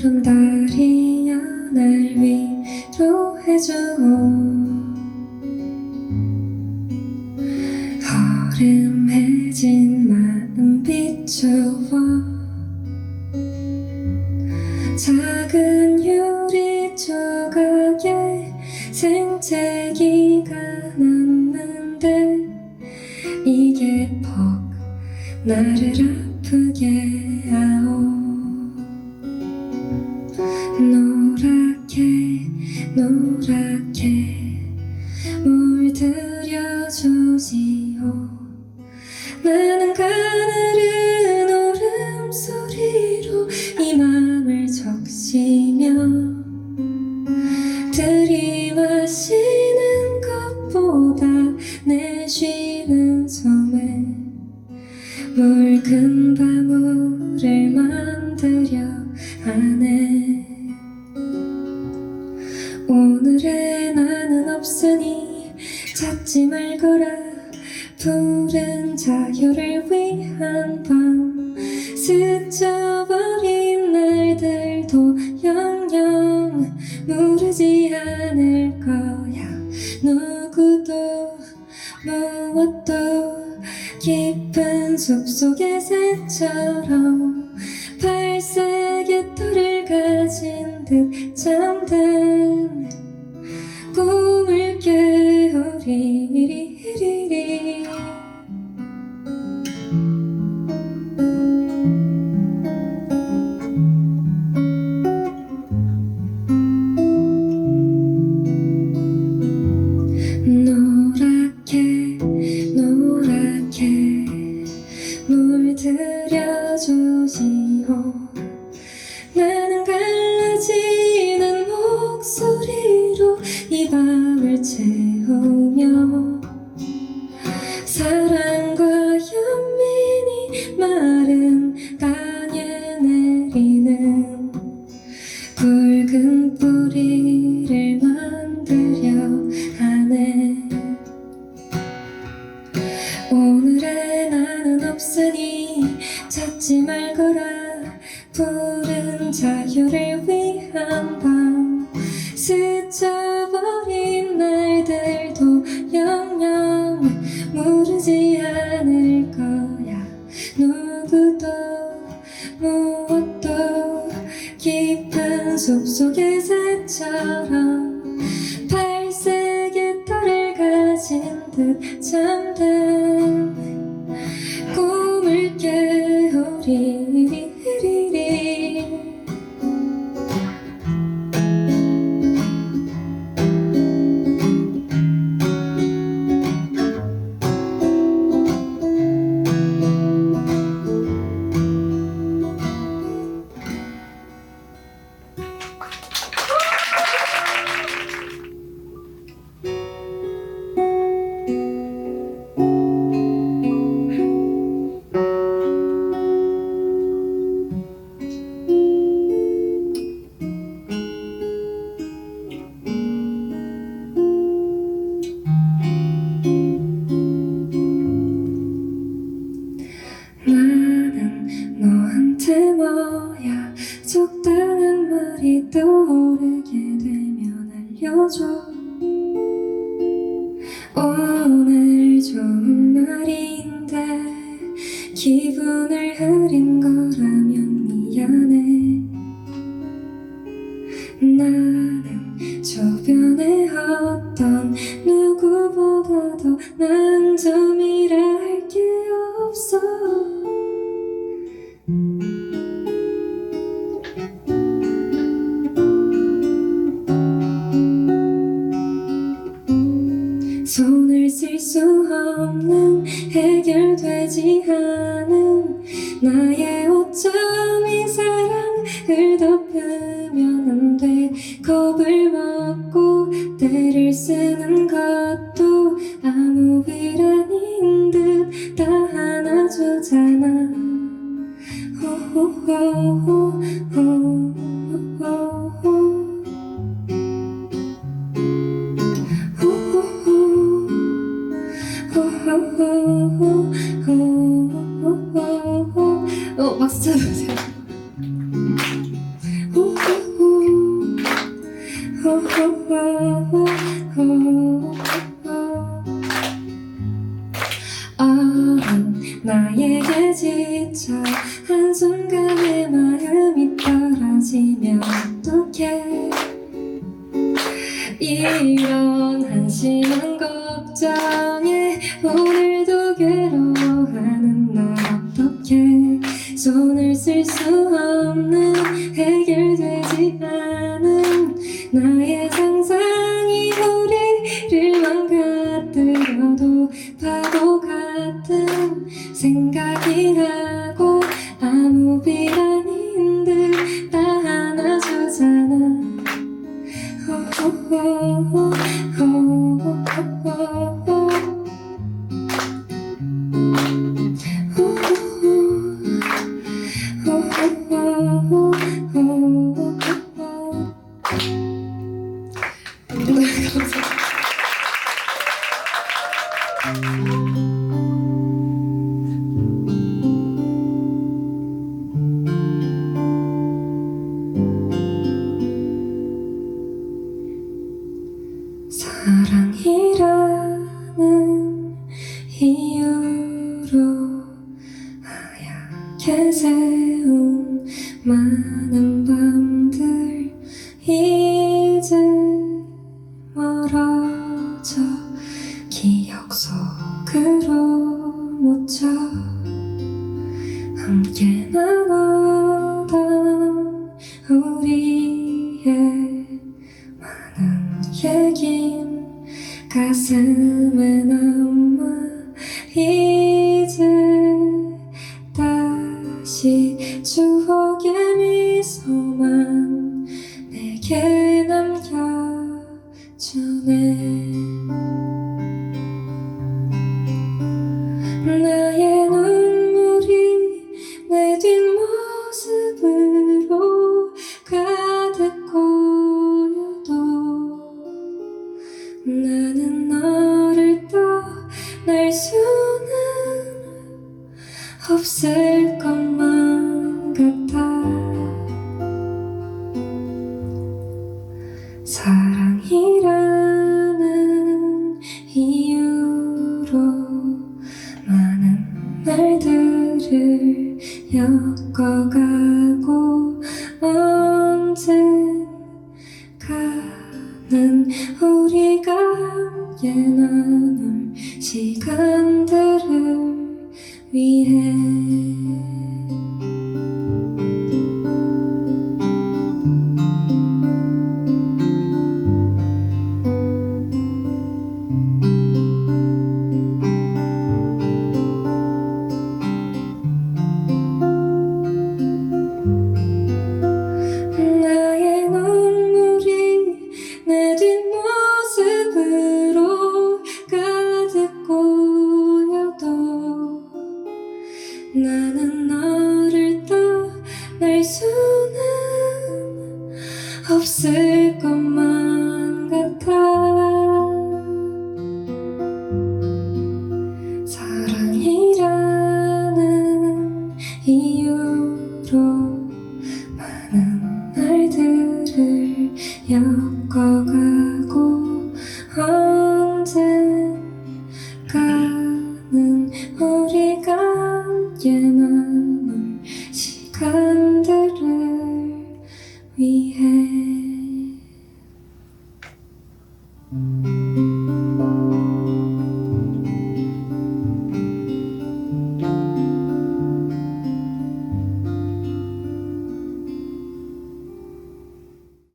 푸른 달이여 날 위로해주오 허름해진 마음 비추어 작은 유리 조각에 생채기가 났는데 이게 퍽 나를 아프게 쉬는 숨에 묽은 방울을 만들려 하네. 오늘의 나는 없으니 찾지 말거라. 푸른 자유를 위한 밤 스쳐 깊은 숲속의 새처럼 발색의 털을 가진 듯 잠든 채우며 사랑과 연민이 마른 땅에 내리는 굵은 뿌리 잠든 적당한 말이 떠오르게 되면 알려줘. 오늘 좋은 날인데 기분을 흐린 거라면 미안해. 나는 주변에 어떤 누구보다도 난점 손을 쓸 수 없는 해결되지 않은 나의 오점이 사랑을 덮으면 안 돼. 겁을 먹고 때를 쓰는 것 한순간에 마음이 떨어지면 어떡해? 이런 한심한 걱정에 오늘도 괴로워하는 나 어떡해? 손을 쓸 수 없는 해결되지 않은 나의 사랑 묻혀 함께 나눴던 우리의 많은 얘긴 가슴에 남아 이제 다시 추억의 미소만 내게 사랑이라는 이유로 많은 날들을 엮어가고 언젠가는 우리가 함께 나 나는 너를 떠날 수는 없을 것만 같아. 사랑이라는 이유로